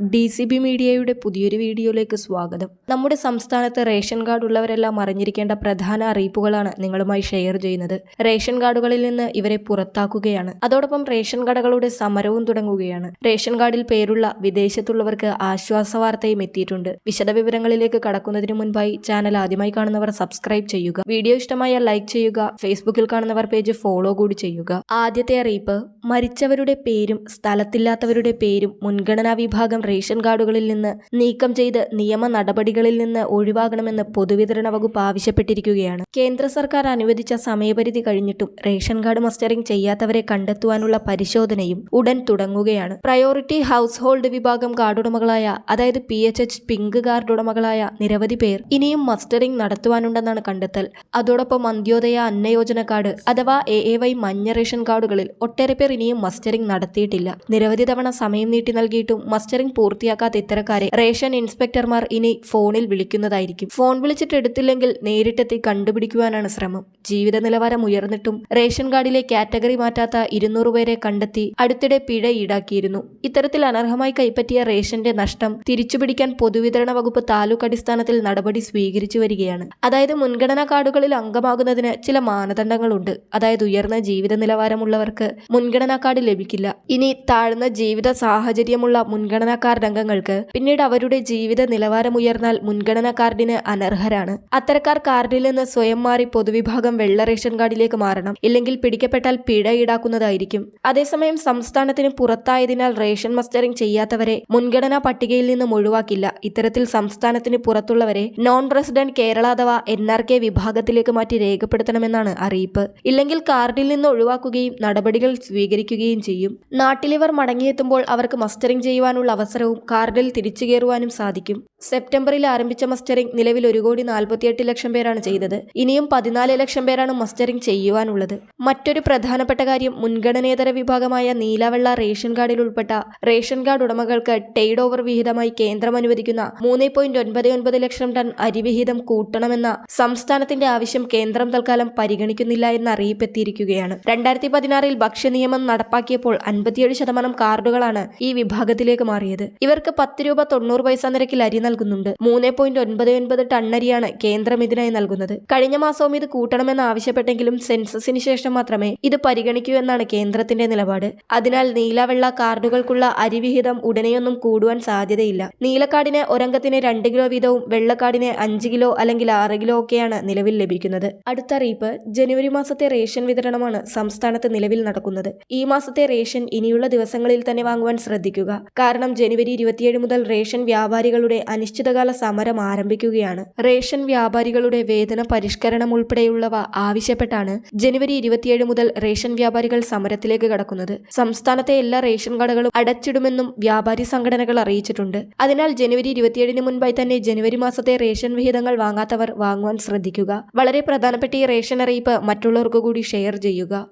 D C B മീഡിയയുടെ പുതിയൊരു വീഡിയോയിലേക്ക് സ്വാഗതം. നമ്മുടെ സംസ്ഥാനത്ത് റേഷൻ കാർഡ് ഉള്ളവരെല്ലാം അറിഞ്ഞിരിക്കേണ്ട പ്രധാന അറിയിപ്പുകളാണ് നിങ്ങളുമായി ഷെയർ ചെയ്യുന്നത്. റേഷൻ കാർഡുകളിൽ നിന്ന് ഇവരെ പുറത്താക്കുകയാണ്. അതോടൊപ്പം റേഷൻ കടകളുടെ സമരവും തുടങ്ങുകയാണ്. റേഷൻ കാർഡിൽ പേരുള്ള വിദേശത്തുള്ളവർക്ക് ആശ്വാസ വാർത്തയും എത്തിയിട്ടുണ്ട്. വിശദവിവരങ്ങളിലേക്ക് കടക്കുന്നതിന് മുൻപായി ചാനൽ ആദ്യമായി കാണുന്നവർ സബ്സ്ക്രൈബ് ചെയ്യുക. വീഡിയോ ഇഷ്ടമായ ലൈക്ക് ചെയ്യുക. ഫേസ്ബുക്കിൽ കാണുന്നവർ പേജ് ഫോളോ കൂടി ചെയ്യുക. ആദ്യത്തെ അറിയിപ്പ് മരിച്ചവരുടെ പേരും സ്ഥലത്തില്ലാത്തവരുടെ പേരും മുൻഗണനാ വിഭാഗം റേഷൻ കാർഡുകളിൽ നിന്ന് നീക്കം ചെയ്ത് നിയമ നടപടികളിൽ നിന്ന് ഒഴിവാകണമെന്ന് പൊതുവിതരണ വകുപ്പ് ആവശ്യപ്പെട്ടിരിക്കുകയാണ്. കേന്ദ്ര സർക്കാർ അനുവദിച്ച സമയപരിധി കഴിഞ്ഞിട്ടും റേഷൻ കാർഡ് മസ്റ്ററിംഗ് ചെയ്യാത്തവരെ കണ്ടെത്തുവാനുള്ള പരിശോധനയും ഉടൻ തുടങ്ങുകയാണ്. പ്രയോറിറ്റി ഹൗസ് ഹോൾഡ് വിഭാഗം കാർഡുടമകളായ അതായത് പി എച്ച് എച്ച് പിങ്ക് കാർഡുടമകളായ നിരവധി പേർ ഇനിയും മസ്റ്ററിംഗ് നടത്തുവാനുണ്ടെന്നാണ് കണ്ടെത്തൽ. അതോടൊപ്പം അന്ത്യോദയ അന്നയോജന കാർഡ് അഥവാ എ എ വൈ മഞ്ഞ റേഷൻ കാർഡുകളിൽ ഒട്ടേറെ പേർ ഇനിയും മസ്റ്ററിംഗ് നടത്തിയിട്ടില്ല. നിരവധി തവണ സമയം നീട്ടി നൽകിയിട്ടും മസ്റ്ററിംഗ് പൂർത്തിയാക്കാത്ത ഇത്തരക്കാരെ റേഷൻ ഇൻസ്പെക്ടർമാർ ഇനി ഫോണിൽ വിളിക്കുന്നതായിരിക്കും. ഫോൺ വിളിച്ചിട്ട് എടുത്തില്ലെങ്കിൽ നേരിട്ടെത്തി കണ്ടുപിടിക്കുവാനാണ് ശ്രമം. ജീവിത നിലവാരം ഉയർന്നിട്ടും റേഷൻ കാർഡിലെ കാറ്റഗറി മാറ്റാത്ത ഇരുന്നൂറ് പേരെ കണ്ടെത്തി അടുത്തിടെ പിഴ ഈടാക്കിയിരുന്നു. ഇത്തരത്തിൽ അനർഹമായി കൈപ്പറ്റിയ റേഷന്റെ നഷ്ടം തിരിച്ചുപിടിക്കാൻ പൊതുവിതരണ വകുപ്പ് താലൂക്ക് അടിസ്ഥാനത്തിൽ നടപടി സ്വീകരിച്ചു വരികയാണ്. അതായത് മുൻഗണനാ കാർഡുകളിൽ അംഗമാകുന്നതിന് ചില മാനദണ്ഡങ്ങളുണ്ട്. അതായത് ഉയർന്ന ജീവിത നിലവാരമുള്ളവർക്ക് മുൻഗണനാ കാർഡ് ലഭിക്കില്ല. ഇനി താഴ്ന്ന ജീവിത സാഹചര്യമുള്ള മുൻഗണനാ കാർഡ് അംഗങ്ങൾക്ക് പിന്നീട് അവരുടെ ജീവിത നിലവാരം ഉയർന്നാൽ മുൻഗണനാ കാർഡിന് അനർഹരാണ്. അത്തരക്കാർ കാർഡിൽ നിന്ന് സ്വയം മാറി പൊതുവിഭാഗം വെള്ള റേഷൻ കാർഡിലേക്ക് മാറണം. ഇല്ലെങ്കിൽ പിടിക്കപ്പെട്ടാൽ പിഴ ഈടാക്കുന്നതായിരിക്കും. അതേസമയം സംസ്ഥാനത്തിന് പുറത്തായതിനാൽ റേഷൻ മസ്റ്ററിംഗ് ചെയ്യാത്തവരെ മുൻഗണനാ പട്ടികയിൽ നിന്നും ഒഴിവാക്കില്ല. ഇത്തരത്തിൽ സംസ്ഥാനത്തിന് പുറത്തുള്ളവരെ നോൺ റെസിഡന്റ് കേരള അഥവാ എൻ ആർ കെ വിഭാഗത്തിലേക്ക് മാറ്റി രേഖപ്പെടുത്തണമെന്നാണ് അറിയിപ്പ്. ഇല്ലെങ്കിൽ കാർഡിൽ നിന്ന് ഒഴിവാക്കുകയും നടപടികൾ സ്വീകരിക്കുകയും ചെയ്യും. നാട്ടിലിവർ മടങ്ങിയെത്തുമ്പോൾ അവർക്ക് മസ്റ്ററിംഗ് ചെയ്യുവാനുള്ള അവസരവും കാർഡിൽ തിരിച്ചു കയറുവാനും സാധിക്കും. സെപ്റ്റംബറിൽ ആരംഭിച്ച മസ്റ്ററിംഗ് നിലവിൽ ഒരു കോടി നാൽപ്പത്തിയെട്ട് ലക്ഷം പേരാണ് ചെയ്തത്. ഇനിയും പതിനാല് ലക്ഷം പേരാണ് മസ്റ്ററിംഗ് ചെയ്യുവാനുള്ളത്. മറ്റൊരു പ്രധാനപ്പെട്ട കാര്യം മുൻഗണനേതര വിഭാഗമായ നീലവെള്ള റേഷൻ കാർഡിൽ ഉൾപ്പെട്ട റേഷൻ കാർഡ് ഉടമകൾക്ക് ടേഡ് ഓവർ വിഹിതമായി കേന്ദ്രം അനുവദിക്കുന്ന മൂന്ന് പോയിന്റ് ഒൻപത് ഒൻപത് ലക്ഷം ടൺ അരിവിഹിതം കൂട്ടണമെന്ന സംസ്ഥാനത്തിന്റെ ആവശ്യം കേന്ദ്രം തൽക്കാലം പരിഗണിക്കുന്നില്ല എന്ന അറിയിപ്പെത്തിയിരിക്കുകയാണ്. രണ്ടായിരത്തി പതിനാറിൽ ഭക്ഷ്യനിയമം നടപ്പാക്കിയപ്പോൾ അൻപത്തിയേഴ് ശതമാനം കാർഡുകളാണ് ഈ വിഭാഗത്തിലേക്ക് മാറിയത്. ഇവർക്ക് പത്ത് രൂപ തൊണ്ണൂറ് പൈസ നിരക്കിൽ അരി നൽകുന്നുണ്ട്. മൂന്ന് പോയിന്റ് ഒൻപത് ഒൻപത് ടൺ അരിയാണ് കേന്ദ്രം ഇതിനായി നൽകുന്നത്. കഴിഞ്ഞ മാസവും ഇത് കൂട്ടണമെന്ന് ആവശ്യപ്പെട്ടെങ്കിലും സെൻസസിന് ശേഷം മാത്രമേ ഇത് പരിഗണിക്കൂ എന്നാണ് കേന്ദ്രത്തിന്റെ നിലപാട്. അതിനാൽ നീലവെള്ള കാർഡുകൾക്കുള്ള അരിവിഹിതം ഉടനെയൊന്നും കൂടുവാൻ സാധ്യതയില്ല. നീലക്കാർഡിന് ഒരംഗത്തിന് രണ്ട് കിലോ വീതവും വെള്ളക്കാർഡിന് അഞ്ച് കിലോ അല്ലെങ്കിൽ ആറ് കിലോ ഒക്കെയാണ് നിലവിൽ ലഭിക്കുന്നത്. അടുത്ത അറിയിപ്പ് ജനുവരി മാസത്തെ റേഷൻ വിതരണമാണ് സംസ്ഥാനത്ത് നിലവിൽ നടക്കുന്നത്. ഈ മാസത്തെ റേഷൻ ഇനിയുള്ള ദിവസങ്ങളിൽ തന്നെ വാങ്ങുവാൻ ശ്രദ്ധിക്കുക. കാരണം ജനുവരി ഇരുപത്തിയേഴ് മുതൽ റേഷൻ വ്യാപാരികളുടെ അനിശ്ചിതകാല സമരം ആരംഭിക്കുകയാണ്. റേഷൻ വ്യാപാരികളുടെ വേതന പരിഷ്കരണം ഉൾപ്പെടെയുള്ളവ ആവശ്യപ്പെട്ടാണ് ജനുവരി ഇരുപത്തിയേഴ് മുതൽ റേഷൻ വ്യാപാരികൾ സമരത്തിലേക്ക് കടക്കുന്നത്. സംസ്ഥാനത്തെ എല്ലാ റേഷൻ കടകളും അടച്ചിടുമെന്നും വ്യാപാരി സംഘടനകൾ അറിയിച്ചിട്ടുണ്ട്. അതിനാൽ ജനുവരി ഇരുപത്തിയേഴിന് മുൻപായി തന്നെ ജനുവരി മാസത്തെ റേഷൻ വിഹിതങ്ങൾ വാങ്ങാത്തവർ വാങ്ങുവാൻ ശ്രദ്ധിക്കുക. വളരെ പ്രധാനപ്പെട്ട ഈ റേഷൻ അറിയിപ്പ് മറ്റുള്ളവർക്ക് കൂടി ഷെയർ ചെയ്യുക.